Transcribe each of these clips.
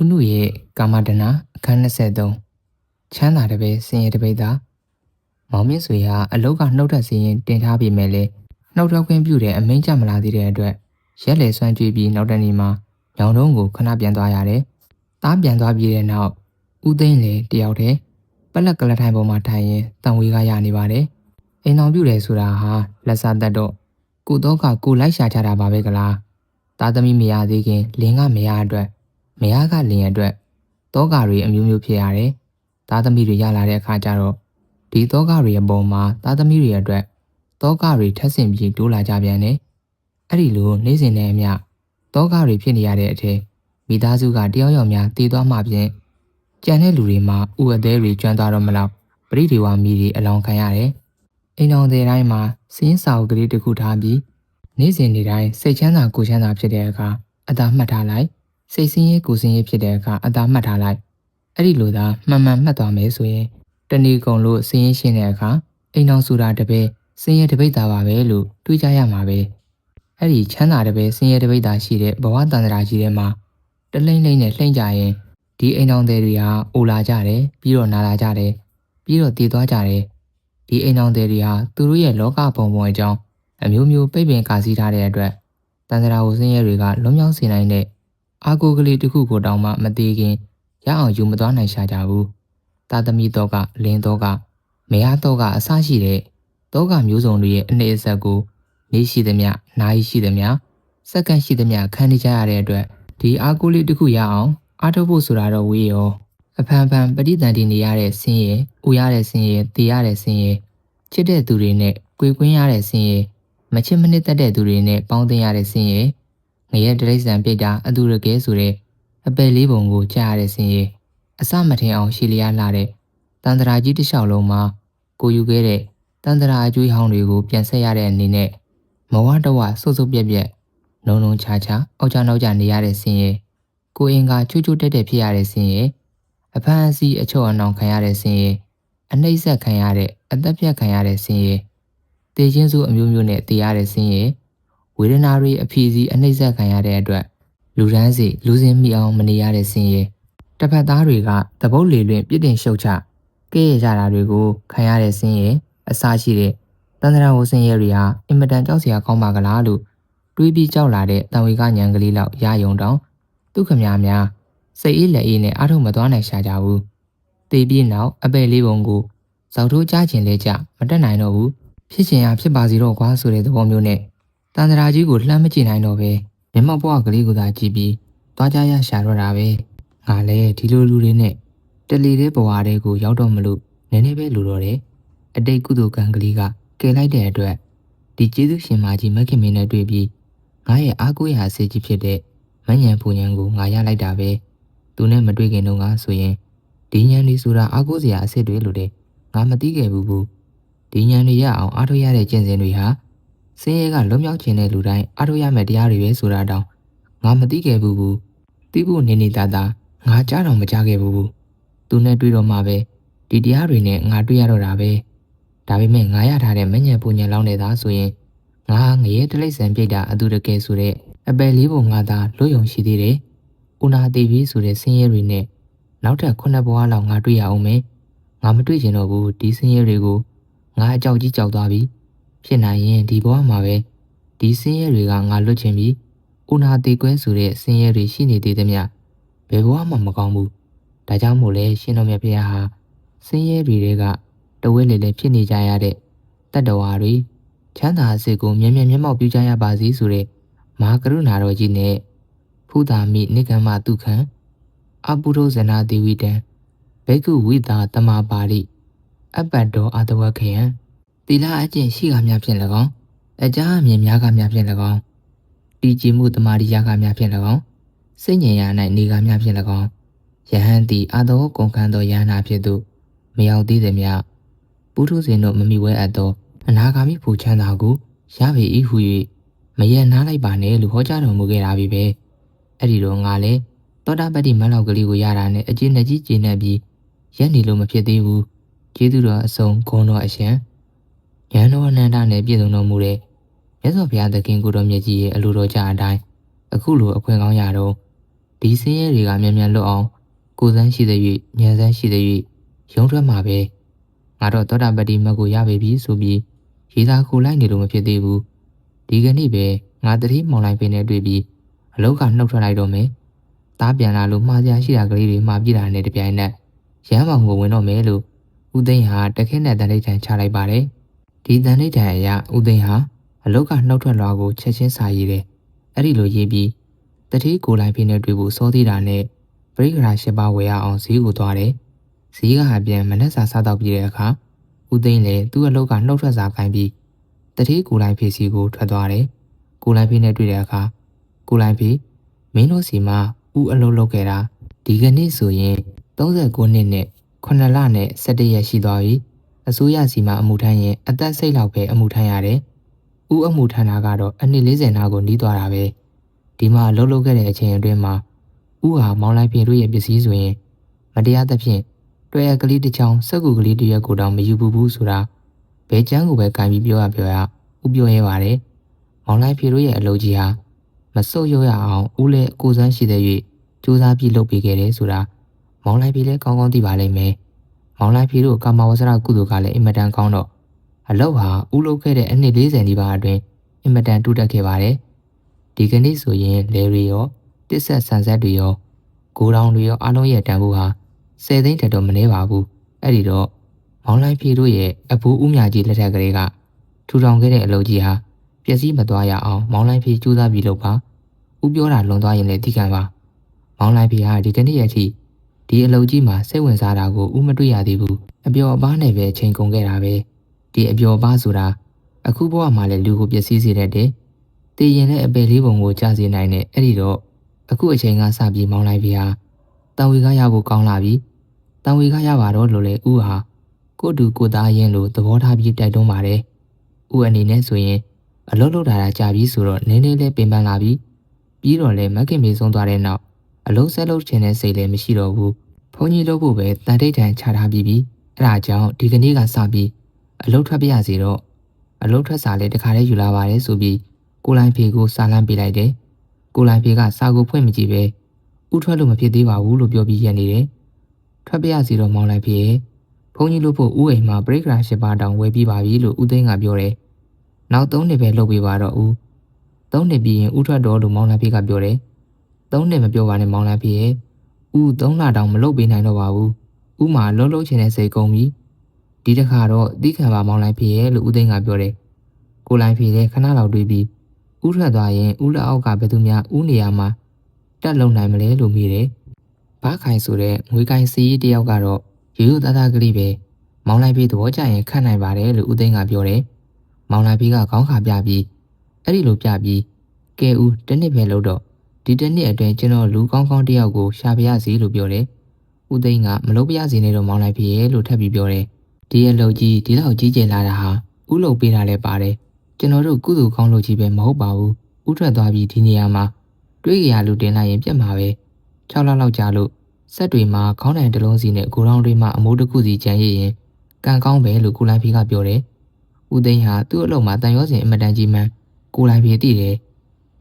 ဥနုရဲ့ကာမဒနာအခန်း23ချမ်းသာတပည့်စင်ရတပိတ်သာမောင်မြင့်ဆွေဟာအလုတ်ကနှုတ်ထွက်စီရင်တင်ထားပြီးမဲ့လေနှုတ်ထွက်ခွင့်ပြုတဲ့အမိန့်ချမလာသေးတဲ့အတွက်ရက်လေဆွမ်းကြွေးပြီးနောက်တနေ့မှာညောင်တုံးကိုခဏပြန်သွားရတယ်။တားပြန်သွားပြီးတဲ့နောက်ဦးသိန်းလေတယောက်တည်းပလက်ကလထိုင်ပေါ်မှာထိုင်ရင်တန်ဝေးကရနေပါတယ်။အိမ်အောင်ပြုတယ်ဆိုတာဟာလက်စားသက်တော့ကိုတော့ကကိုလိုက်ရှာချတာပါပဲကလား။သားသမီးမရသေးခင်လင်းကမရအတွက် မယားကလင်အတွက်တောကတွေအမျိုးမျိုးဖြစ်ရတယ်။သားသမီးတွေရလာတဲ့အခါကျတော့ဒီတောကတွေအပေါ်မှာသားသမီးတွေအတွက်တောကတွေထပ်ဆင့်ပြီးတိုးလာကြပြန်တယ်။အဲ့ဒီလိုနေ့စဉ်နဲ့အမျှတောကတွေဖြစ်နေရတဲ့အထက်မိသားစုကတယောက်ယောက်များတည်သွားမှဖြင့်ကြံတဲ့လူတွေမှာဥအသေးတွေကျွမ်းသွားတော့မလောက်ပရိဒီဝါမီတွေအလောင်းခံရတယ်။အိမ်တော်တဲ့တိုင်းမှာစင်းစာအုပ်ကလေးတစ်ခုထားပြီးနေ့စဉ်နေ့တိုင်းစိတ်ချမ်းသာကိုယ်ချမ်းသာဖြစ်တဲ့အခါအသာမှတ်ထားလိုက် စိတ်ဆင်းရဲကိုယ်ဆင်းရဲဖြစ်တဲ့အခါအသာမှတ်ထားလိုက်အဲ့ဒီလိုသာမှန်မှန်မှတ်သွားမယ်ဆိုရင်တဏီကုံလို့ဆင်းရဲရှင်းတဲ့အခါအိမ်တော်ဆိုတာတပည့်ဆင်းရဲတပိတ်တာပါပဲလို့တွေးကြရမှာပဲအဲ့ဒီချမ်းသာတပည့်ဆင်းရဲတပိတ်တာရှိတဲ့ဘဝတန်တရာကြီးထဲမှာတလိမ့်လိမ့်နဲ့လှိမ့်ကြရင်ဒီအိမ်တော်တွေတွေဟာအိုလာကြတယ်ပြီးတော့နာလာကြတယ်ပြီးတော့တည်သွားကြတယ်ဒီအိမ်တော်တွေတွေဟာသူတို့ရဲ့လောကပုံပုံအကြောင်းအမျိုးမျိုးပြိပင်ကာစီထားတဲ့အတွက်တန်တရာကိုဆင်းရဲတွေကလွန်မြောက်စေနိုင်တဲ့ အာကိုကလေးတစ်ခုကိုတောင်မှမသေးခင်ရအောင်ယူမသွားနိုင်ရှာကြဘူးတာသမီတော့ကလင်းတော့ကမယားတော့ကအဆရှိတဲ့တော့ကမျိုးစုံတွေရဲ့အနေအဆက်ကိုနေရှိသမျှနားရှိသမျှစက္ကန့်ရှိသမျှခံနေကြရတဲ့အတွက်ဒီအာကိုလေးတစ်ခုရအောင်အားထုတ်ဖို့ဆိုတာတော့ဝေးရောအဖန်ဖန်ပဋိသန္ဓေနေရတဲ့ဆင်းရဲ၊ဥရတဲ့ဆင်းရဲ၊တည်ရတဲ့ဆင်းရဲချစ်တဲ့သူတွေနဲ့ကြွေကွင်းရတဲ့ဆင်းရဲမချစ်မနစ်တတ်တဲ့သူတွေနဲ့ပေါင်းသင်းရတဲ့ဆင်းရဲ ငရဲတရိษံပြစ်တာအတူတကယ်ဆိုတဲ့အပယ်လေးပုံကိုကြားရတဲ့ဆင်းရဲအစမထင်အောင်ရှည်လျားလာတဲ့တန်တရာကြီးတစ်လျှောက်လုံးမှာကိုယူခဲ့တဲ့တန်တရာအကျွေးဟောင်းတွေကိုပြန်ဆက်ရတဲ့အနေနဲ့မဝတဝဆုပ်ဆုပ်ပြက်ပြက်နုံနုံချာချာအောက်ချနောက်ချနေရတဲ့ဆင်းရဲကိုအင်ကချွတ်ချွတ်တက်တက်ဖြစ်ရတဲ့ဆင်းရဲအဖမ်းအဆီးအချုံအနှောင်ခံရတဲ့ဆင်းရဲအနှိမ့်ဆက်ခံရတဲ့အသက်ပြတ်ခံရတဲ့ဆင်းရဲတေချင်းစုအမျိုးမျိုးနဲ့တည်ရတဲ့ဆင်းရဲ ဝေဒနာတွေအဖြီးစီးအနှိမ့်ဆက်ခံရတဲ့အတွက်လူရန်စီလူစင်းမိအောင်မနေရတဲ့ဆင်းရဲတစ်ဖက်သားတွေကသဘုတ်လေလွင်ပြစ်တင်ရှုတ်ချကဲ့ရကြတာတွေကိုခံရတဲ့ဆင်းရဲအစားရှိတဲ့တန်တရာဟိုဆင်းရဲတွေဟာအင်မတန်ကြောက်စရာကောင်းပါကလားလို့တွေးပြီးကြောက်လာတဲ့တံဝေကညံကလေးလောက်ရယုံတောင်ဒုက္ခများများစိတ်အေးလက်အေးနဲ့အားထုတ်မသွားနိုင်ရှာကြဘူးတေးပြီးနောက်အပယ်လေးပုံကိုဇောက်ထိုးကြားခြင်းလဲကြမတက်နိုင်တော့ဘူးဖြစ်ချင်ရဖြစ်ပါစီတော့ကွာဆိုတဲ့သဘောမျိုးနဲ့ တန်တရာကြီးကိုလှမ်းမကြည့်နိုင်တော့ပဲမျက်မှောက်ဘဝကလေးကိုသာကြည့်ပြီးသွားကြရရှာတော့တာပဲငါလည်းဒီလိုလူတွေနဲ့တလီတဲ့ဘဝတွေကိုရောက်တော့မလို့နည်းနည်းပဲလူတော့တယ်အတိတ်ကုသိုလ်ကံကလေးကကယ်လိုက်တဲ့အတွက်ဒီကျေးဇူးရှင်မကြီးမခင်မင်းနဲ့တွေ့ပြီးငါရဲ့အားကိုးရာအစေကြီးဖြစ်တဲ့မညံပူညံကိုငါရလိုက်တာပဲသူနဲ့မတွေ့ခင်တော့ကဆိုရင်ဒီညံလေးဆိုတာအားကိုးစရာအစ်စ်တွေလို့တဲ့ငါမသိခဲ့ဘူးဘူးဒီညံတွေရအောင်အားထုတ်ရတဲ့ကျင့်စဉ်တွေဟာ စင်းရဲကလွတ်မြောက်ခြင်းတဲ့လူတိုင်းအားထုတ်ရမယ့်တရားတွေပဲဆိုတာတောင်ငါမသိခဲ့ဘူးဘူးသိဖို့နေနေတာတာငါကြားတော့မကြားခဲ့ဘူးဘူးသူနဲ့တွေ့တော့မှပဲဒီတရားတွေနဲ့ငါတွေ့ရတော့တာပဲဒါပေမဲ့ငါရထားတဲ့မညံပူညံလောင်းနေတာဆိုရင်ငါငရဲတလိษံပြိတ်တာအတူတကယ်ဆိုတဲ့အပယ်လေးပုံငါသာလွတ်ယုံရှိသေးတယ်။ဦးနာသေးပြီဆိုတဲ့ဆင်းရဲတွေနဲ့နောက်ထပ်ခုနှစ်ဘဝလောက်ငါတွေ့ရအောင်မယ်။ငါမတွေ့ချင်တော့ဘူးဒီဆင်းရဲတွေကိုငါအကြောက်ကြီးကြောက်သွားပြီ။ ဖြစ်နိုင်ရင်ဒီဘဝမှာပဲဒီဆင်းရဲတွေကငါလွတ်ချင်ပြီ။ဦးနာသေးကွဲဆိုတဲ့ဆင်းရဲတွေရှိနေသေးသမျှဘယ်ဘဝမှမကောင်းဘူး။ဒါကြောင့်မို့လဲရှင်တော်မြတ်ဘုရားဟာဆင်းရဲတွေကတဝဲလေလေဖြစ်နေကြရတဲ့တတ္တဝါတွေချမ်းသာစေကိုမြဲမြဲမျက်မှောက်ပြုကြရပါစေဆိုတဲ့မဟာကရုဏာတော်ကြီးနဲ့ဖူတာမိနိကမ္မတုခံအပုရုဇနာဒေဝိတံဘေကုဝိတာတမပါရိအပ္ပတ္တောအာတဝခယံ သီလအကျင့်ရှိကများဖြင့်၎င်းအကြအမြင်များကများဖြင့်၎င်းတည်ကြည်မှုတမာရိယကများဖြင့်၎င်းစိတ်ငြိမ်ရာ၌နေကများဖြင့်၎င်းယဟန်သည်အာတောကုန်ခန်းသောယဟနာဖြစ်သို့မရောက်သေးသည်မြပုထုဇဉ်တို့မမိဝဲအပ်သောအနာဂါမိဖူချမ်းသာကိုရပေ၏ဟု၍မရနားလိုက်ပါနဲ့လို့ဟောကြားတော်မူခဲ့တာပြီပဲအဲ့ဒီတော့ငါလည်းသောတာပတ္တိမလောက်ကလေးကိုရတာနဲ့အကျဉ်းနဲ့ကြီးကျဉ်နဲ့ပြီးရက်နေလို့မဖြစ်သေးဘူးကျေးဇူးတော်အဆုံးဂုဏ်တော်အရှင် ရန်တော်အနန္တနဲ့ပြည့်စုံတော်မူတဲ့မြတ်စွာဘုရားသခင်ကိုတော်မြတ်ကြီးရဲ့အလိုတော်ကြအတိုင်းအခုလိုအခွင့်ကောင်းရတော့ဒီဒီစင်းရဲတွေကမြန်မြန်လွတ်အောင်ကိုယ်စမ်းရှိတဲ့၍ဉာဏ်စမ်းရှိတဲ့၍ရုံးထွက်မှာပဲငါတော့သောတာပတ္တိမတ်ကိုရပေပြီဆိုပြီးရေးသားခိုလိုက်နေလို့မဖြစ်သေးဘူးဒီကနေ့ပဲငါတတိမောင်လိုက်ပင်နဲ့တွေ့ပြီးအလောက်ကနှုတ်ထွက်လိုက်တော့မယ်သားပြန်လာလို့မှားစရာရှိတာကလေးတွေမှားပြတာနဲ့တပြိုင်နက်ရမ်းမောင်ကိုဝင်တော့မယ်လို့ဦးသိန်းဟာတခဲနဲ့တန်ဋိဌာန်ချလိုက်ပါတယ် ဒီတန်ဋိဌာန်အရဦးသိန်းဟာအလောက်ကနှုတ်ထွက်လွားကိုချက်ချင်းစာရေးတယ်အဲ့ဒီလိုရေးပြီးတတိကိုလိုက်ပင်နဲ့တွေ့ဖို့စောသေးတာနဲ့ပရိက္ခရာရှစ်ပါးဝယ်ရအောင်ဈေးကိုသွားတယ်ဈေးကအပြန်မနှက်စာစားတော့ပြီးတဲ့အခါဦးသိန်းလည်းသူ့အလောက်ကနှုတ်ထွက်စာခိုင်းပြီးတတိကိုလိုက်ဖေးစီကိုထွက်သွားတယ်ကိုလိုက်ဖေးနဲ့တွေ့တဲ့အခါကိုလိုက်ဖေးမင်းတို့စီမှာဦးအလုပ်လုပ်ခဲ့တာဒီကနေ့ဆိုရင်39နှစ်နဲ့9လနဲ့17ရက်ရှိသွားပြီ အစိုးရစီမှာအမှုထမ်းရင်အသက်စိတ်လောက်ပဲအမှုထမ်းရတယ်ဦးအမှုထမ်းတာကတော့အနှစ်40နာကိုနီးသွားတာပဲဒီမှာအလုပ်လုပ်ခဲ့တဲ့အချိန်အတွင်းမှာဦးဟာမောင်လိုက်ပြင်တို့ရဲ့ပစ္စည်းဆိုရင်မတရားသဖြင့်တွဲရကလေးတစ်ချောင်းစက်ကူကလေးတစ်ရွက်ကိုတောင်မယူဘူးဘူးဆိုတာဘဲချမ်းကိုပဲကင်ပြီးပြောရပြောရဦးပြောရဲပါတယ်မောင်လိုက်ပြင်တို့ရဲ့အလုပ်ကြီးဟာမဆုတ်ရွရအောင်ဦးလည်းကိုစမ်းရှိတဲ့၍စူးစမ်းပြီးလုပ်ပေးခဲ့တယ်ဆိုတာမောင်လိုက်ပြင်လည်းကောင်းကောင်းသိပါလိမ့်မယ် မောင်လိုက်ပြင်တို့ကာမဝဆရာကုသိုလ်ကလည်းအင်မတန်ကောင်းတော့အလုပ်ဟာဦးလုပ်ခဲ့တဲ့အနှစ်40နီးပါးအတွင်းအင်မတန်တူတက်ခဲ့ပါတယ်ဒီကနေ့ဆိုရင်လေရီရောတစ်ဆက်ဆန်ဆက်တွေရောဂိုးတောင်တွေရောအားလုံးရဲ့တန်ဖိုးဟာ10သိန်းတက်တော့မနှဲပါဘူးအဲ့ဒီတော့မောင်လိုက်ဖြေတို့ရဲ့အဖိုးဦးမြကြီးလက်ထက်ကလေးကထူထောင်ခဲ့တဲ့အလုပ်ကြီးဟာပျက်စီးမသွားရအောင်မောင်လိုက်ဖြေကြိုးစားပြီးလုပ်ပါဦးပြောတာလွန်သွားရင်လည်းသိခံပါမောင်လိုက်ဖြေဟာဒီကနေ့ရက်ထိ ဒီအလုပ်ကြီးမှာစိတ်ဝင်စားတာကိုဦးမတွေ့ရသေးဘူးအပျော်အပားနဲ့ပဲချိန်ကုန်ခဲ့တာပဲဒီအပျော်အပားဆိုတာအခုဘဝမှာလည်းလူကိုပျက်စီးစေတတ်တယ်တည်ရင်လည်းအပယ်လေးပုံကိုကြားစေနိုင်တဲ့အဲ့ဒီတော့အခုအချိန်ကစပြီးမောင်းလိုက်ပြီဟာတန်ဝေကရဖို့ကောင်းလာပြီတန်ဝေကရပါတော့လို့လေဥဟာကိုတူကိုသားရင်လို့သဘောထားပြီးတိုက်တွန်းပါတယ်ဥအနေနဲ့ဆိုရင်အလုံးလုံးတာတာကြာပြီဆိုတော့နည်းနည်းလေးပင်ပန်းလာပြီပြီးတော့လဲမက်ကင်မေဆုံးသွားတဲ့နောက်အလုံးဆက်လုံးချင်တဲ့စိတ်လည်းမရှိတော့ဘူး ဘုန်းကြီးလုပ်ဖို့ပဲတန်တိတ်တန်ချထားပြီးပြီအဲ့ဒါကြောင့်ဒီကနေ့ကစပြီးအလုံးထွက်ပြရစီတော့အလုံးထွက်စာလေးတခါလေးယူလာပါတယ်ဆိုပြီးကိုလိုင်းဖေကိုစာလမ်းပေးလိုက်တယ်။ကိုလိုင်းဖေကစာကိုဖွင့်မကြည့်ပဲဥထွက်လို့မဖြစ်သေးပါဘူးလို့ပြောပြီးရနေတယ်။ထွက်ပြရစီတော့မောင်းလိုက်ဖေဘုန်းကြီးလို့ဖို့ဥအိမ်မှာပရိကရာရှိပါတောင်ဝယ်ပြီးပါပြီလို့ဦးသိန်းကပြောတယ်။နောက်၃နှစ်ပဲလုပ်ပေးပါတော့ဦး။၃နှစ်ပြီးရင်ဥထွက်တော့လို့မောင်းလိုက်ဖေကပြောတယ်။၃နှစ်မပြောပါနဲ့မောင်းလိုက်ဖေ။ ဦး၃လတောင်မလုပ်ပေးနိုင်တော့ပါဘူး။ဦးမှာလုံးလုံးချင်တဲ့စိတ်ကုန်ပြီ။ဒီတစ်ခါတော့တီးခံပါမောင်းလိုက်ဖေရဲ့လို့ဦးသိန်းကပြောတယ်။ကိုလိုင်းဖေလည်းခဏလောက်တွေးပြီးဥထွက်သွားရင်ဥလက်အောက်ကဘယ်သူများဥနေရာမှာတက်လုံနိုင်မလဲလို့မေးတယ်။ဘာခိုင်ဆိုတဲ့ငွေကိုင်စီးတယောက်ကတော့ရိုးရိုးသားသားကလေးပဲမောင်လိုက်ပြီးသဘောကျရင်ခတ်နိုင်ပါတယ်လို့ဦးသိန်းကပြောတယ်။မောင်လိုက်ပြီးကခေါင်းခါပြပြီးအဲ့ဒီလိုပြပြီးကဲဦးတစ်နှစ်ပဲလို့တော့ ဒီတစ်နှစ်အတွင်းကျွန်တော်လူကောင်းကောင်းတယောက်ကိုရှာပြရစီလို့ပြောတယ်။ဦးသိန်းကမလုပ်ပြရစီနဲ့တော့မောင်လိုက်ပြီးရဲ့လို့ထပ်ပြီးပြောတယ်။ဒီအလုပ်ကြီးဒီလောက်ကြီးကျယ်လာတာဟာဥလုပ်ပေးတာလည်းပါတယ်ကျွန်တော်တို့ကုသိုလ်ကောင်းလို့ကြီးပဲမဟုတ်ပါဘူးဥထွက်သွားပြီးဒီနေရာမှာတွေးကြရလူတင်လိုက်ရင်ပြတ်မှာပဲ6လလောက်ကြာလို့ဆက်တွေမှာခေါင်းတိုင်တစ်လုံးစီနဲ့ကိုရောင်းတွေမှာအမိုးတစ်ခုစီကျန်ရရင်ကံကောင်းပဲလို့ကိုလိုင်းဖေးကပြောတယ်ဦးသိန်းဟာသူ့အလုပ်မှာတန်ရောစင်အမတန်ကြီးမှန်းကိုလိုင်းဖေးသိတယ်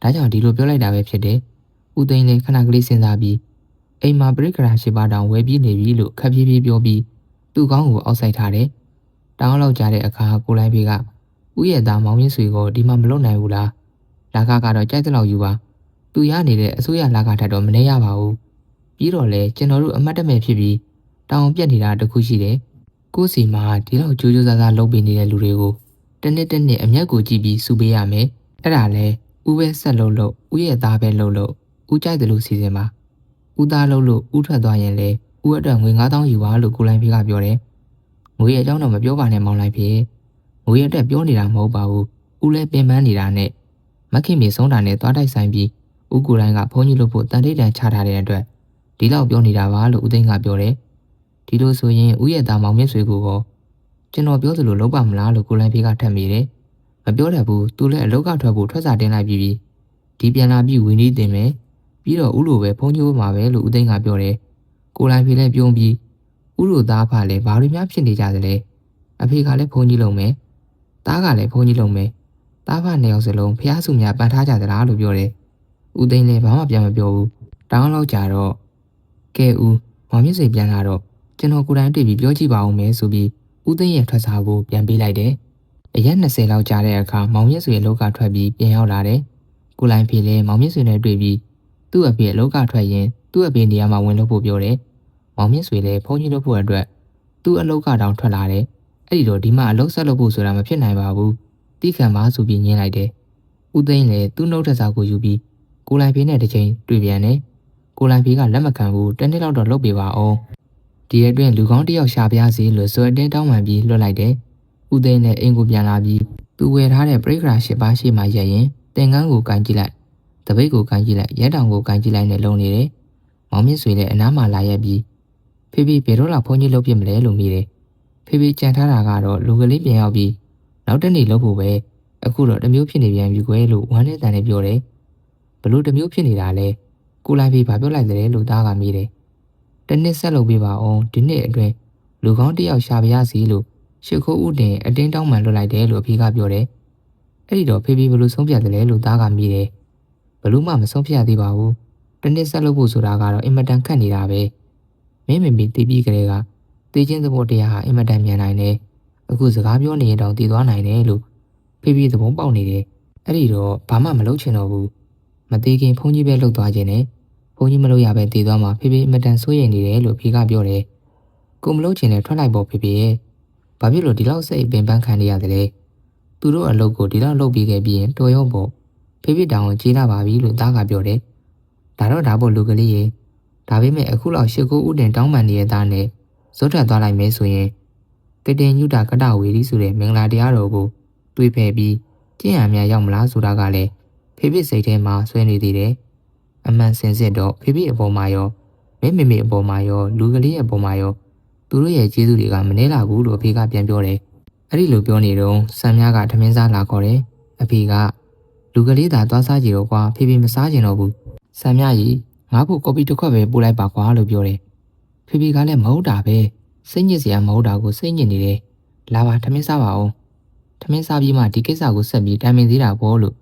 ဒါကြောင့်ဒီလိုပြောလိုက်တာပဲဖြစ်တယ် ဦးသိန်းလည်းခဏကလေးစဉ်းစားပြီးအိမ်မှာပရိကရာရှိပါတောင်ဝဲပြီးနေပြီလို့ခက်ပြေးပြေးပြောပြီးသူ့ကောင်းကိုအောက်ဆိုင်ထားတယ်တောင်းလောက်ကြတဲ့အခါကိုလိုင်းဖေးကဦးရဲ့သားမောင်မြင့်ဆွေကိုဒီမှာမလုပ်နိုင်ဘူးလားလာကကတော့ကြိုက်တဲ့လောက်ယူပါသူရနေတဲ့အစိုးရလာကထက်တော့မနေရပါဘူးပြီးတော့လေကျွန်တော်တို့အမတ်တမဲ့ဖြစ်ပြီးတောင်းပြက်နေတာတခုရှိတယ်ကိုစီမှာဒီလောက်ကြိုးကြိုးစားစားလုပ်ပေးနေတဲ့လူတွေကိုတနစ်တနစ်အမျက်ကိုကြည့်ပြီးစူပေးရမယ်အဲ့ဒါလဲဦးပဲဆက်လုပ်လို့ဦးရဲ့သားပဲလုပ်လို့ ဦးကြိုက်တယ်လို့စီစဉ်ပါဦးသားလုပ်လို့ဦးထွက်သွားရင်လေဦးအတွက်ငွေ9000ယူပါလို့ကိုလိုင်းဖေးကပြောတယ်ငွေရဲ့အကြောင်းတော့မပြောပါနဲ့မောင်လိုက်ဖေးငွေရတက်ပြောနေတာမဟုတ်ပါဘူးဦးလည်းပင်ပန်းနေတာနဲ့မခင်မြေဆုံးတာနဲ့သွားတိုက်ဆိုင်ပြီးဦးကိုတိုင်းကဘုန်းကြီးလို့ဖို့တန်တိတ်တန်ချထားတဲ့အတွက်ဒီလောက်ပြောနေတာပါလို့ဦးသိန်းကပြောတယ်ဒီလိုဆိုရင်ဦးရဲ့သားမောင်မြင့်ဆွေကိုကောကျွန်တော်ပြောသလိုလုပ်ပါမလားလို့ကိုလိုင်းဖေးကထပ်မိတယ်မပြောတတ်ဘူးသူလည်းအလောက်ကထွက်ဖို့ထွက်စာတင်လိုက်ပြီးပြီဒီပြန်လာပြီးဝင်းကြီးတင်မယ် ပြီးတော့ဦးလိုပဲဘုန်းကြီးမှာပဲလို့ဦးသိန်းကပြောတယ်ကိုလိုင်းဖေးလည်းပြုံးပြီးဦးလိုသားဖလည်းဘာလို့များဖြစ်နေကြသလဲအဖေကလည်းဘုန်းကြီးလုံးမယ်သားကလည်းဘုန်းကြီးလုံးမယ်သားဖနှစ်ယောက်စလုံးဖះစုများပန်ထားကြသလားလို့ပြောတယ်ဦးသိန်းလည်းဘာမှပြန်မပြောဘူးတတောင်းလောက်ကြတော့ကဲဦးမောင်မြင့်ဆွေပြန်လာတော့ကျွန်တော်ကိုယ်တိုင်တွေ့ပြီးပြောကြည့်ပါအောင်မယ်ဆိုပြီးဦးသိန်းရဲ့ထွက်စာကိုပြန်ပေးလိုက်တယ်အရက်20လောက်ကြာတဲ့အခါမောင်မြင့်ဆွေအလောက်ကထွက်ပြီးပြန်ရောက်လာတယ်ကိုလိုင်းဖေလည်းမောင်မြင့်ဆွေနဲ့တွေ့ပြီး သူ့အဖေအလောက်ကထွက်ရင်သူ့အဖေနေရာမှာဝင်လို့ဖို့ပြောတယ်မောင်မြင့်ဆွေလည်းဖုန်းကြီးလို့ဖို့အတွက်သူ့အလောက်ကတောင်ထွက်လာတယ်အဲ့ဒီတော့ဒီမှာအလောက်ဆက်လုပ်ဖို့ဆိုတာမဖြစ်နိုင်ပါဘူးတိခံပါဆိုပြီးညင်းလိုက်တယ်ဦးသိန်းလည်းသူ့နှုတ်ထက်စာကိုယူပြီးကိုလိုင်းဖေနဲ့တစ်ချိန်တွေ့ပြန်တယ်ကိုလိုင်းဖေကလက်မခံဘူးတနေ့လောက်တော့လုပ်ပေးပါအောင်ဒီရက်တွင်လူကောင်းတစ်ယောက်ရှာပြားစီလို့ဆိုအတင်းတောင်းပန်ပြီးလွတ်လိုက်တယ်ဦးသိန်းနဲ့အိမ်ကိုပြန်လာပြီးသူဝယ်ထားတဲ့ပရိက္ခရာ၈ပါးရှိမှရက်ရင်တင်ကန်းကိုကန်ကြည့်လိုက် တပိတ်ကိုကန်ကြည့်လိုက်ရဲတောင်ကိုကန်ကြည့်လိုက်နဲ့လုံနေတယ်မောင်မြင့်ဆွေလည်းအနားမှာလာရက်ပြီးဖေဖေဘယ်တော့လောက်ဖုန်းကြီးလုပ်ပြမလဲလို့မိတယ်ဖေဖေကြံထားတာကတော့လူကလေးပြန်ရောက်ပြီးနောက်တစ်နေ့လုပ်ဖို့ပဲအခုတော့တစ်မျိုးဖြစ်နေပြန်ပြီကွယ်လို့ဝမ်းနဲ့တန်နဲ့ပြောတယ်ဘလို့တစ်မျိုးဖြစ်နေတာလဲကိုလိုက်ပြီးဗာပြောလိုက်တယ်လို့သားကမိတယ်တနစ်ဆက်လုပ်ပေးပါအောင်ဒီနှစ်အတွင်းလူကောင်းတစ်ယောက်ရှာပြရစီလို့ရှစ်ခိုးဥတင်အတင်းတောင်းမှန်လွတ်လိုက်တယ်လို့အဖေကပြောတယ်အဲ့ဒီတော့ဖေဖေဘလို့ဆုံးဖြတ်တယ်လဲလို့သားကမိတယ် ဘလို့မှမဆုံးဖြတ်သေးပါဘူးတနစ်ဆက်လုပ်ဖို့ဆိုတာကတော့အင်မတန်ခက်နေတာပဲမင်းမမီတီးပြီးကလေးကတေးချင်းသဘောတရားဟာအင်မတန်မြန်နိုင်တယ်အခုစကားပြောနေရင်တောင်တည်သွားနိုင်တယ်လို့ဖေဖေသဘောပေါက်နေတယ်အဲ့ဒီတော့ဘာမှမလုပ်ချင်တော့ဘူးမသေးခင်ဖုန်းကြီးပဲလှုပ်သွားခြင်းနဲ့ဘုန်းကြီးမလို့ရပဲတည်သွားမှာဖေဖေအမတန်စိုးရိမ်နေတယ်လို့ဖေကပြောတယ်။ကိုမလို့ချင်တယ်ထွက်လိုက်ပေါ့ဖေဖေရဲ့။ဘာဖြစ်လို့ဒီလောက်စိတ်ပင်ပန်းခံနေရတယ်လဲ။သူတို့အလုပ်ကိုဒီလောက်လုပ်ပြီးခဲ့ပြီးရင်တော်ရောပေါ့။ ဖေဖေတောင်ကြီးလာပါပြီလို့သားကပြောတယ်။ဒါတော့ဒါပေါ့လူကလေးရဲ့။ဒါပေမဲ့အခုလောက်ရှစ်ကိုဥတင်တောင်းပန်နေတဲ့သားနဲ့ဇွတ်ထွက်သွားလိုက်မယ်ဆိုရင်ကတင်ညုတာကတဝေရီဆိုတဲ့မင်္ဂလာတရားတော်ကိုတွေးဖယ်ပြီးကျင့်ရများရောက်မလားဆိုတာကလည်းဖေဖေစိတ်ထဲမှာဆွဲနေသေးတယ်။အမှန်စင်စစ်တော့ဖေဖေအပေါ်မှာရောမမေမေအပေါ်မှာရောလူကလေးရဲ့အပေါ်မှာရောသူတို့ရဲ့ကျေးဇူးတွေကမနှဲလာဘူးလို့အဖေကပြန်ပြောတယ်။အဲ့ဒီလိုပြောနေတော့ဆမ်မြကထမင်းစားလာခေါ်တယ်။အဖေက လူကလေးသာသွားစားကြည့်တော့ကွာဖေဖေမစားကြင်တော့ဘူး။ဆမ်မြကြီးငါ့ဖို့ကော်ပီတစ်ခွက်ပဲပို့လိုက်ပါကွာလို့ပြောတယ်။ဖေဖေကလည်းမဟုတ်တာပဲစိတ်ညစ်စရာမဟုတ်တာကိုစိတ်ညစ်နေတယ်။လာပါထမင်းစားပါအောင်။ထမင်းစားပြီးမှဒီကိစ္စကိုဆက်ပြီးတိုင်ပင်သေးတာပေါ့လို့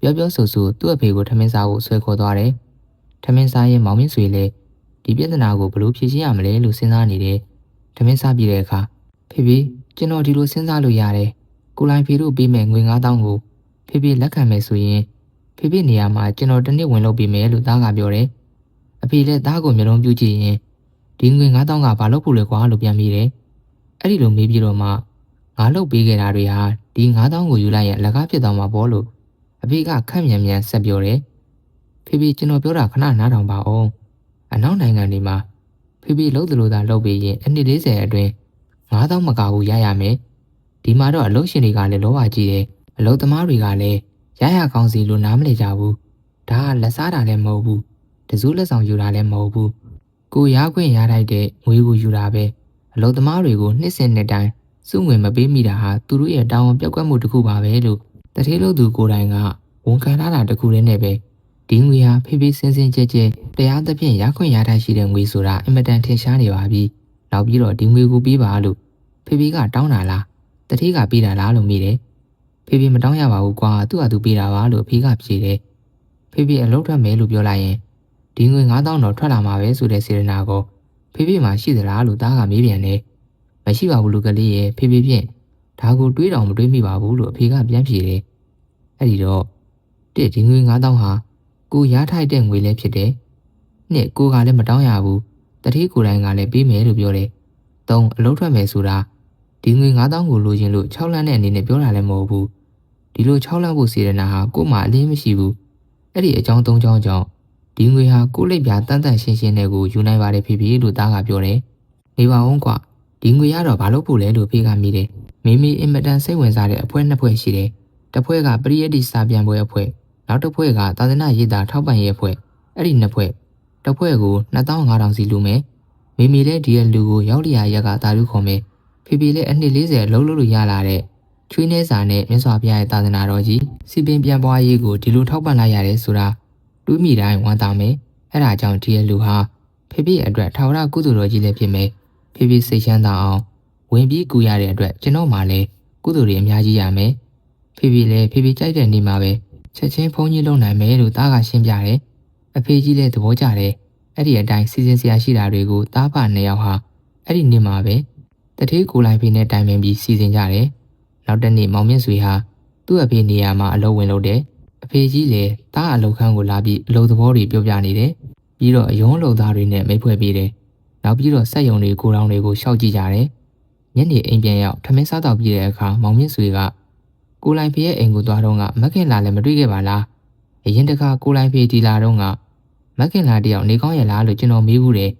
ပြောပြောဆိုဆိုသူ့အဖေကိုထမင်းစားဖို့ဆွဲခေါ်သွားတယ်။ထမင်းစားရင်မောင်မင်းဆွေလည်းဒီပြဿနာကိုဘယ်လိုဖြေရှင်းရမလဲလို့စဉ်းစားနေတယ်။ထမင်းစားပြီးတဲ့အခါဖေဖေကျွန်တော်ဒီလိုစဉ်းစားလို့ရတယ်။ကိုလိုင်းဖေတို့ပေးမယ်ငွေ9000ကို ဖေဖေလက်ခံမယ်ဆိုရင်ဖေဖေနေရာမှာကျွန်တော်တစ်နှစ်ဝင်လုပ်ပေးမယ်လို့သားကပြောတယ်။အဖေလည်းသားကိုမျိုးလုံးပြုကြည့်ရင်ဒီငွေ9000ကဘာလို့ဖို့လဲကွာလို့ပြန်မိတယ်။အဲ့ဒီလိုမေးပြီးတော့မှငါလုပ်ပေးခဲ့တာတွေဟာဒီ9000ကိုယူလိုက်ရင်အလကားဖြစ်သွားမှာပေါ့လို့အဖေကခက်မြန်မြန်ဆက်ပြောတယ်ဖေဖေကျွန်တော်ပြောတာခဏနားထောင်ပါအောင်အနောက်နိုင်ငံတွေမှာဖေဖေလှုပ်သလိုသာလှုပ်ပြီးရင်အနှစ်40အတွင်း9000မကဘူးရရမယ်ဒီမှာတော့အလုပ်ရှင်တွေကလည်းလောပါကြည့်တယ် အလုပ်သမားတွေကလည်းရရကောင်းစီလို့နားမလည်ကြဘူးဒါကလက်စားတာလည်းမဟုတ်ဘူးတစိုးလက်ဆောင်ယူတာလည်းမဟုတ်ဘူးကိုရခွင့်ရထိုက်တဲ့ငွေကိုယူတာပဲအလုပ်သမားတွေကိုနှစ်စဉ်နှစ်တိုင်းစုငွေမပေးမိတာဟာသူတို့ရဲ့တာဝန်ပြောက်ကွက်မှုတစ်ခုပါပဲလို့တထေးလို့သူကိုယ်တိုင်ကဝန်ခံထားတာတခုတည်းနဲ့ပဲဒီငွေဟာဖေးဖေးစင်းစင်းကြဲကြဲတရားသဖြင့်ရခွင့်ရထိုက်ရှိတဲ့ငွေဆိုတာအင်မတန်ထင်ရှားနေပါပြီ။နောက်ပြီးတော့ဒီငွေကိုပေးပါလို့ဖေးဖေးကတောင်းတာလားတထေးကပေးတာလားလို့မိတယ်။ ဖေးဖေးမတောင်းရပါဘူးကွာသူ့ဟာသူပေးတာပါလို့အဖေကဖြေတယ်။ဖေးဖေးအလုပ်ထွက်မယ်လို့ပြောလိုက်ရင်ဒီငွေ9000တော့ထွက်လာမှာပဲဆိုတဲ့စေရနာကိုဖေးဖေးမှရှိသလားလို့သားကမေးပြန်တယ်။မရှိပါဘူးလူကလေးရဲ့ဖေးဖေးဖြင့်ဒါကိုတွေးတောင်မတွေးမိပါဘူးလို့အဖေကပြန်ဖြေတယ်။အဲ့ဒီတော့တစ်ဒီငွေ9000ဟာကိုရထိုက်တဲ့ငွေလည်းဖြစ်တယ်။နှစ်ကိုကလည်းမတောင်းရဘူး။တတိကိုယ်တိုင်ကလည်းပေးမယ်လို့ပြောတယ်။သုံးအလုပ်ထွက်မယ်ဆိုတာဒီငွေ9000ကိုလိုချင်လို့6လမ်းနဲ့အနေနဲ့ပြောတာလည်းမဟုတ်ဘူး။ ဒီလို6လမ်းဖို့စေရနာဟာကို့မှာအလင်းမရှိဘူး။အဲ့ဒီအကြောင်း၃ကြောင်းကြောင့်ဒီငွေဟာကို့လက်ပြတန်တန်ရှင်းရှင်းနဲ့ကိုယူနိုင်ပါတယ်ဖေဖေလို့သားကပြောတယ်။နေပါအောင်ကွာဒီငွေရတော့ဘာလို့ဖို့လဲလို့ဖေကမိတယ်။မိမိအင်မတန်စိတ်ဝင်စားတဲ့အဖွဲ့နှစ်ဖွဲ့ရှိတယ်။တစ်ဖွဲ့ကပရိယတ်တိစာပြန်ပွဲအဖွဲ့နောက်တစ်ဖွဲ့ကသာသနာရေးသားထောက်ပံ့ရေးအဖွဲ့အဲ့ဒီနှစ်ဖွဲ့တစ်ဖွဲ့ကို2500စီလူမယ်မိမိလည်းဒီရဲ့လူကိုရောက်လျာရက်ကတာလူခေါ်မယ်ဖေဖေလည်းအနှစ်40အလုံးလို့လို့ရလာတဲ့ ချွေးနေစာနဲ့မြတ်စွာဘုရားရဲ့သာသနာတော်ကြီးစီပင်ပြန်ပွားရေးကိုဒီလိုထောက်ပံ့လိုက်ရတယ်ဆိုတာတွေးမိတိုင်းဝမ်းသာမယ်အဲ့ဒါကြောင့်ဒီရဲ့လူဟာဖေဖေအတွက်ထာဝရကုသိုလ်တော်ကြီးလည်းဖြစ်မယ်ဖေဖေစိတ်ချမ်းသာအောင်ဝင်ပြီးကူရတဲ့အတွက်ကျွန်တော်မှလည်းကုသိုလ်တွေအများကြီးရမယ်ဖေဖေလည်းဖေဖေကြိုက်တဲ့နေ့မှာပဲချက်ချင်းဖုန်းကြီးလုံနိုင်မယ်လို့သားကရှင်းပြတယ်။အအဖေကြီးလည်းသဘောကျတယ်အဲ့ဒီအတိုင်းစီစဉ်စရာရှိတာတွေကိုတားဖနှစ်ယောက်ဟာအဲ့ဒီနေ့မှာပဲတထေးကိုလိုက်ဖေးနဲ့တိုင်ပင်ပြီးစီစဉ်ကြတယ် နောက်တစ်နေ့မောင်မြင့်ဆွေဟာသူ့အဖေနေရာမှာအလုပ်ဝင်လုပ်တယ်အဖေကြီးလည်းတားအလုပ်ခန်းကိုလာပြီးအလုပ်သဘောတွေပြောပြနေတယ်ပြီးတော့အယုံအလုပ်သားတွေနဲ့မိတ်ဖွဲ့ပြီးတယ်နောက်ပြီးတော့စက်ယုံတွေကိုတောင်တွေကိုရှောက်ကြည့်ကြတယ်ညနေအိမ်ပြန်ရောက်ထမင်းစားတော့ပြီးတဲ့အခါမောင်မြင့်ဆွေကကိုလိုက်ဖေးရဲ့အိမ်ကိုသွားတော့ကမက်ခင်လာလည်းမတွေ့ခဲ့ပါလားအရင်တခါကိုလိုက်ဖေးဒီလာတော့ကမက်ခင်လာတယောက်နေကောင်းရဲ့လားလို့ကျွန်တော်မေးဘူးတယ်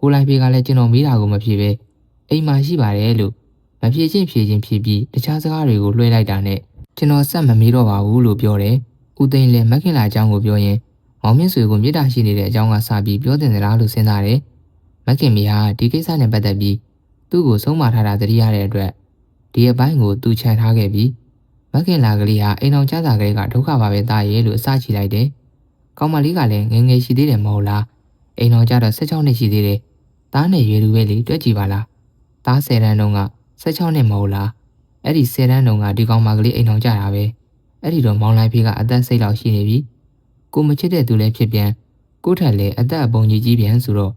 ကိုလိုက်ဖေးကလည်းကျွန်တော်မေးတာကိုမဖြေပဲအိမ်မှာရှိပါတယ်လို့ မဖြေချင်းဖြေချင်းဖြေပြီးတခြားစကားတွေကိုလွှဲလိုက်တာနဲ့ကျွန်တော်ဆက်မမေးတော့ပါဘူးလို့ပြောတယ်ဦးသိန်းလည်းမက်ခင်လာအကြောင်းကိုပြောရင်မောင်မြင့်ဆွေကိုမြေတားရှိနေတဲ့အကြောင်းကစပြီးပြောတင်သလားလို့စဉ်းစားတယ်မက်ခင်မီဟာဒီကိစ္စနဲ့ပတ်သက်ပြီးသူ့ကိုဆုံးမထားတာသတိရတဲ့အတွက်ဒီအပိုင်းကိုသူခြံထားခဲ့ပြီးမက်ခင်လာကလေးဟာအိမ်အောင်ကျစာကလေးကဒုက္ခပါပဲတာရဲ့လို့အစချီလိုက်တယ်။ကောင်မလေးကလည်းငယ်ငယ်ရှိသေးတယ်မဟုတ်လား။အိမ်အောင်ကျတော့16နှစ်ရှိသေးတယ်။သားနဲ့ရွယ်လူပဲလေတွက်ကြည့်ပါလား။သား10တန်းတုန်းက 16နှစ်မဟုတ်လား။အဲ့ဒီ10တန်းတုန်းကဒီကောင်မကလေးအိမ်အောင်ကျတာပဲ။အဲ့ဒီတော့မောင်လိုက်ဖေးကအသက်စိတ်လောက်ရှိနေပြီ။ကိုမချစ်တဲ့သူလည်းဖြစ်ပြန်ကိုထက်လည်းအသက်အပုံကြီးကြီးပြန်ဆိုတော့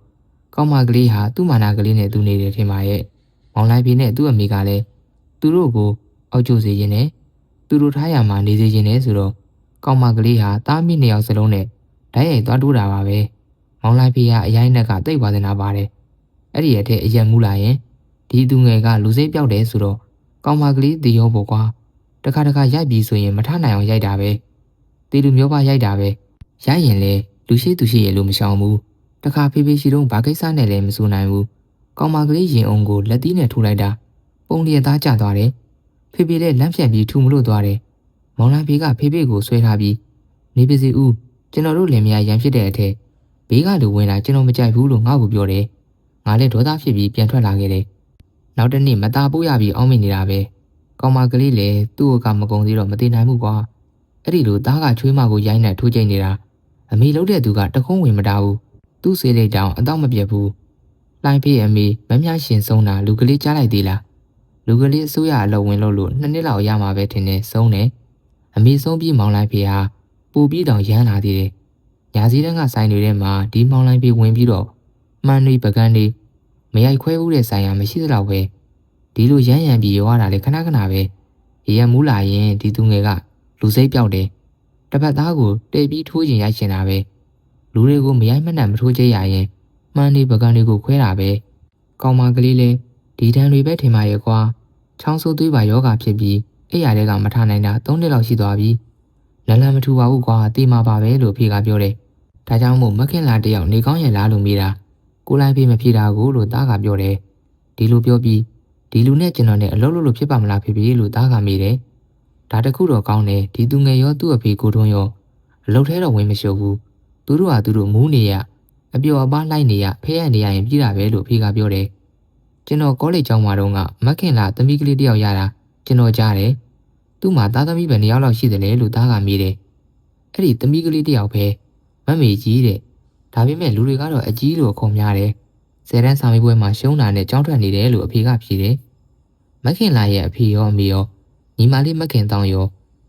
ကောင်းမကလေးဟာသူ့မာနာကလေးနဲ့သူနေတယ်ထင်ပါရဲ့မောင်လိုက်ပြီနဲ့သူ့အမေကလည်းသူတို့ကိုအောက်ကျစေခြင်းနဲ့သူတို့ထားရမှာနေစေခြင်းနဲ့ဆိုတော့ကောင်းမကလေးဟာတားမိနှစ်ယောက်စလုံးနဲ့ဓာတ်ရိုက်သွားတိုးတာပါပဲမောင်လိုက်ပြီကအရိုင်းနှက်ကတိတ်ပါတင်တာပါတယ်အဲ့ဒီအထက်အရက်မူလာရင် ဒီသူငယ်ကလူစိတ်ပြောက်တယ်ဆိုတော့ကောင်းမကလေးတည်ရောပေါ့ကွာတခါတခါရိုက်ပြီးဆိုရင်မထနိုင်အောင်ရိုက်တာပဲတီလူမျိုးပါရိုက်တာပဲရိုက်ရင်လေလူရှိသူရှိရဲ့လို့မရှောင်ဘူးတခါဖေးဖေးရှိတော့ဘာကိစ္စနဲ့လဲမစိုးနိုင်ဘူးကောင်မကလေးရင်အောင်ကိုလက်သီးနဲ့ထိုးလိုက်တာပုံလျက်သားကျသွားတယ်ဖေးဖေးလည်းလမ်းဖြတ်ပြီးထူမလို့သွားတယ်မောင်လိုင်းဖေးကဖေးဖေးကိုဆွဲထားပြီးနေပါစီဦးကျွန်တော်တို့လင်မယားရန်ဖြစ်တဲ့အထက်ဘေးကလူဝင်လာကျွန်တော်မကြိုက်ဘူးလို့ငါ့ကိုပြောတယ်ငါလည်းဒေါသဖြစ်ပြီးပြန်ထွက်လာခဲ့တယ် နောက်တစ်နေ့မသားပိုးရပြီးအောင်းမိနေတာပဲကောင်မကလေးလည်းသူ့ကမကုံသေးတော့မသိနိုင်ဘူးကွာအဲ့ဒီလိုသားကချွေးမကိုရိုင်းနဲ့ထိုးကျိန်နေတာအမေလှုပ်တဲ့သူကတခုံးဝင်မတားဘူးသူ့စေးလိုက်တောင်အတော့မပြတ်ဘူးလှိုင်းဖေးအမေမမြရှင်ဆုံးတာလူကလေးကြားလိုက်သေးလားလူကလေးအစိုးရအလုပ်ဝင်လို့လို့နှစ်နှစ်လောက်ရမှာပဲထင်တယ်ဆုံးတယ်အမေဆုံးပြီးမောင်းလိုက်ဖေးဟာပူပြီးတောင်ရမ်းလာသေးတယ်ညာစည်းတန်းကဆိုင်တွေထဲမှာဒီမောင်းလိုက်ဖေးဝင်ပြီးတော့မှန်တွေပကန်းတွေ မရိုက်ခွဲဘူးတဲ့ဆိုင်ရမရှိသလောက်ပဲဒီလိုရမ်းရမ်းပြီးရောရတာလေခဏခဏပဲရေရမူးလာရင်ဒီသူငယ်ကလူစိတ်ပြောက်တယ်တစ်ဖက်သားကိုတိတ်ပြီးထိုးကျင်ရိုက်ချင်တာပဲလူတွေကိုမရိုက်မနှံ့မထိုးကြရရင်မှန်ဒီပကံတွေကိုခွဲတာပဲကောင်မကလေးလဲဒီတန်းတွေပဲထင်ပါရဲ့ကွာချောင်းဆိုးသွေးပါယောဂဖြစ်ပြီးအဲ့ရတဲ့ကမထနိုင်တာ၃နှစ်လောက်ရှိသွားပြီလန်လန်မထူပါဘူးကွာတေးမှာပါပဲလို့ဖေကပြောတယ်ဒါကြောင့်မို့မခင်လာတယောက်နေကောင်းရဲ့လားလို့မေးတာ ကိုလိုက်ဖေးမဖြေတာကိုလို့သားကပြောတယ်ဒီလိုပြောပြီးဒီလူနဲ့ကျွန်တော်နဲ့အလုပ်လုပ်လို့ဖြစ်ပါမလားဖေဖေလို့သားကမေးတယ်ဒါတခုတော့ကောင်းတယ်ဒီသူငယ်ရောသူ့အဖေကိုတွန်းရောအလုပ်ထဲတော့ဝင်မရှုပ်ဘူးသူတို့ဟာသူတို့မူးနေရအပျော်အပါလိုက်နေရဖဲရနေရရင်ပြည်တာပဲလို့ဖေကပြောတယ်ကျွန်တော်ကောလိပ်ကျောင်းမှာတော့ကမက်ခင်လာသမီးကလေးတယောက်ရတာကျွန်တော်ကြားတယ်သူ့မှာသားသမီးပဲနှစ်ယောက်လောက်ရှိတယ်လေလို့သားကမေးတယ်အဲ့ဒီသမီးကလေးတယောက်ပဲမမေကြီးတဲ့ ဒါပေမဲ့လူတွေကတော့အကြီးလို့ခေါ်များတယ်ဆယ်တန်းစာမေးပွဲမှာရှုံးတာနဲ့ကြောင်းထွက်နေတယ်လို့အဖေကဖြေတယ်မက်ခင်လာရဲ့အဖေရောအမေရောညီမလေးမက်ခင်တောင်းရော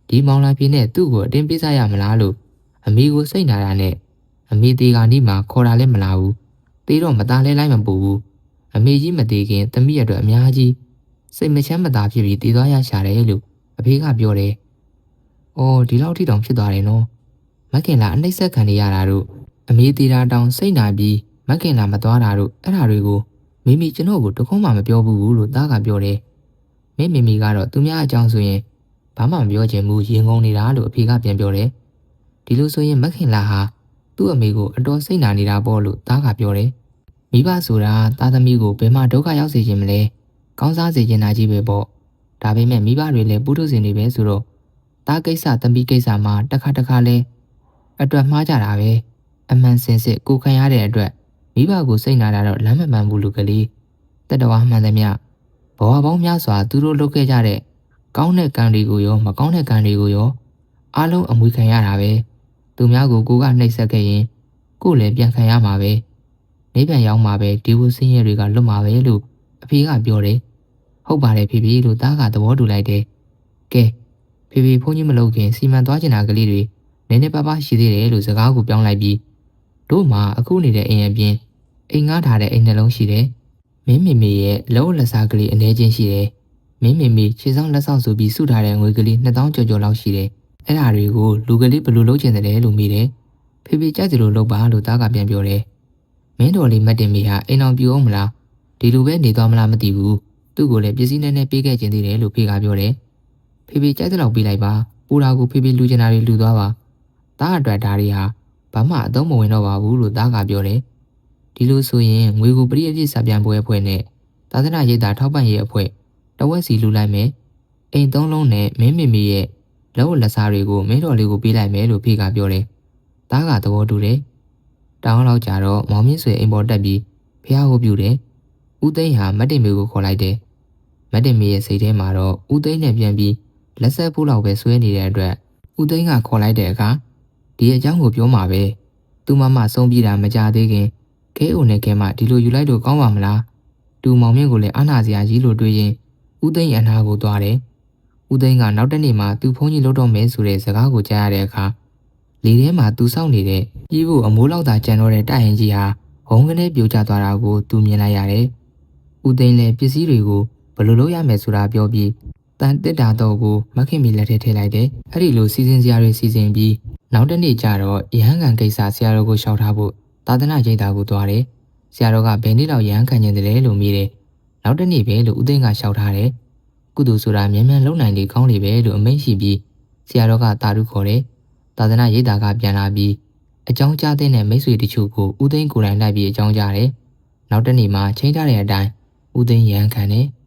ဒီမောင်လာပြေနဲ့သူ့ကိုအတင်းပေးစားရမလားလို့အမေကိုစိတ်နာတာနဲ့အမေသေးကနီးမှာခေါ်တာလည်းမလာဘူးတေးတော့မသားလဲလိုက်မပူဘူးအမေကြီးမသေးခင်သမီးရအတွက်အများကြီးစိတ်မချမ်းမသာဖြစ်ပြီးတည်သွားရရှာတယ်လို့အဖေကပြောတယ်။အော်ဒီလောက်ထိတောင်ဖြစ်သွားတယ်နော်။မခင်လာအနှိမ့်ဆက်ခံနေရတာတို့ အမေသေးတာတောင်စိတ်နာပြီးမခင်လာမသွားတာတို့အဲ့ဒါတွေကိုမိမိကျွန်တော်ကိုတခုံးမှမပြောဘူးလို့သားကပြောတယ်။မင်းမိမိကတော့သူများအကြောင်းဆိုရင်ဘာမှမပြောချင်ဘူးရင်ငုံနေတာလို့အဖေကပြန်ပြောတယ်။ဒီလိုဆိုရင်မခင်လာဟာသူ့အမေကိုအတော်စိတ်နာနေတာပေါ့လို့သားကပြောတယ်။မိဘဆိုတာသားသမီးကိုဘယ်မှဒုက္ခရောက်စေခြင်းမလဲ။ကောင်းစားစေခြင်းနာကြီးပဲပေါ့။ဒါပေမဲ့မိဘတွေလည်းပုထုဇဉ်တွေပဲဆိုတော့သားကိစ္စသမီးကိစ္စမှာတစ်ခါတစ်ခါလဲအတွက်မှားကြတာပဲ။ အမှန်စင်စစ်ကိုခံရတဲ့အတွက်မိဘကိုစိတ်နာတာတော့လမ်းမမှန်ဘူးလူကလေး။တတဝါမှန်သမျှဘဝပေါင်းများစွာသူတို့လုပ်ခဲ့ကြတဲ့ကောင်းတဲ့ကံတွေကိုရောမကောင်းတဲ့ကံတွေကိုရောအားလုံးအမွေခံရတာပဲသူများကိုကိုကနှိပ်စက်ခဲ့ရင်ကိုလည်းပြန်ခံရမှာပဲနေပြန်ရောက်မှာပဲဒီဝစင်းရဲတွေကလွတ်မှာပဲလို့အဖေကပြောတယ်ဟုတ်ပါတယ်ဖေဖေလို့သားကသဘောတူလိုက်တယ်ကဲဖေဖေဖုန်းကြီးမလုပ်ခင်စီမံသွားချင်တာကလေးတွေနည်းနည်းပါးပါးရှိသေးတယ်လို့စကားကိုပြောင်းလိုက်ပြီး တို့မှာအခုနေတဲ့အိမ်အပြင်အိမ်ငှားထားတဲ့အိမ်နှလုံးရှိတယ်မင်းမေမေရဲ့လောလက်စားကလေးအနေချင်းရှိတယ်မင်းမေမေခြေဆောင်လက်ဆောင်ဆိုပြီးစုထားတဲ့ငွေကလေး2000ကျော်ကျော်လောက်ရှိတယ်အဲ့ဒါတွေကိုလူကလေးဘယ်လိုလုပ်ချင်တယ်လို့မိတယ်ဖေဖေကြိုက်တယ်လို့လုပ်ပါလို့သားကပြန်ပြောတယ်မင်းတော်လေးမတ်တင်မေဟာအိမ်အောင်ပြူအောင်မလားဒီလိုပဲနေသွားမလားမသိဘူးသူ့ကိုလည်းပစ္စည်းနဲ့နဲ့ပေးခဲ့ခြင်းသေးတယ်လို့ဖေကပြောတယ်ဖေဖေကြိုက်တဲ့လောက်ပေးလိုက်ပါပူတာကိုဖေဖေလူချင်တာတွေလူသွားပါသားအတွက်ဒါတွေဟာ ဘာမှအသုံးမဝင်တော့ပါဘူးလို့သားကပြောတယ်ဒီလိုဆိုရင်ငွေကိုပရိအပြစ်စာပြန်ပွဲအဖွဲ့နဲ့သာသနာရေးတာထောက်ပံ့ရေးအဖွဲ့တဝက်စီလူလိုက်မယ်အိမ်သုံးလုံးနဲ့မင်းမေမေရဲ့လက်ဝတ်လက်စားတွေကိုမင်းတော်လေးကိုပေးလိုက်မယ်လို့ဖေကပြောတယ်သားကသဘောတူတယ်တောင်းလောက်ကြတော့မောင်မြင့်ဆွေအိမ်ပေါ်တက်ပြီးဖះကိုပြူတယ်ဦးသိန်းဟာမတ်တင်မေကိုခေါ်လိုက်တယ်မတ်တင်မေရဲ့စိတ်ထဲမှာတော့ဦးသိန်းနဲ့ပြန်ပြီးလက်ဆက်ဖို့လောက်ပဲဆွဲနေတဲ့အတွက်ဦးသိန်းကခေါ်လိုက်တဲ့အခါ ဒီအကြောင်းကိုပြောမှာပဲသူမမဆုံးပြေးတာမကြသေးခင်ခဲအိုနဲ့ခဲမဒီလိုယူလိုက်လို့ကောင်းပါမလားတူမောင်မြင့်ကိုလည်းအာနာစရာကြီးလို့တွေးရင်ဦးသိန်းအနာကိုသွားတယ်ဦးသိန်းကနောက်တစ်နေ့မှသူ့ဖုန်းကြီးလှုပ်တော့မယ်ဆိုတဲ့စကားကိုကြားရတဲ့အခါလေထဲမှာသူစောင့်နေတဲ့ပြေးဖို့အမိုးလောက်သာကြံတော့တဲ့တိုက်ရင်ကြီးဟာဟုံးကနေပြိုကျသွားတာကိုသူမြင်လိုက်ရတယ်ဦးသိန်းလည်းပစ္စည်းတွေကိုဘယ်လိုလုပ်ရမယ်ဆိုတာပြောပြီး တန်တစ်တာတော့ကိုမခင်မီလက်ထဲထည့်လိုက်တယ်။အဲ့ဒီလိုစီစဉ်စရာတွေစီစဉ်ပြီးနောက်တစ်နေ့ကျတော့ရဟန်းကန်ကိစ္စဆရာတော်ကိုရှောက်ထားဖို့သာသနာ့ရိပ်သာကိုသွားတယ်။ဆရာတော်ကဘယ်နေ့လောက်ရဟန်းခံနေတယ်လို့မေးတယ်။နောက်တစ်နေ့ပဲလို့ဦးသိန်းကရှောက်ထားတယ်။ကုသိုလ်ဆိုတာမြန်မြန်လုံနိုင်လေကောင်းလေပဲလို့အမိန့်ရှိပြီးဆရာတော်ကတာရုခေါ်တယ်။သာသနာ့ရိပ်သာကပြန်လာပြီးအကြောင်းကြားတဲ့မိတ်ဆွေတချို့ကိုဦးသိန်းကိုယ်တိုင်လိုက်ပြီးအကြောင်းကြားတယ်။နောက်တစ်နေ့မှာချိန်ထားတဲ့အတိုင်းဦးသိန်းရဟန်းခံတယ်။